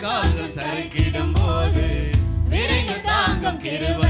கால்கள் சறுக்கிடும் போது விரைந்து தாங்கும் கிருபை.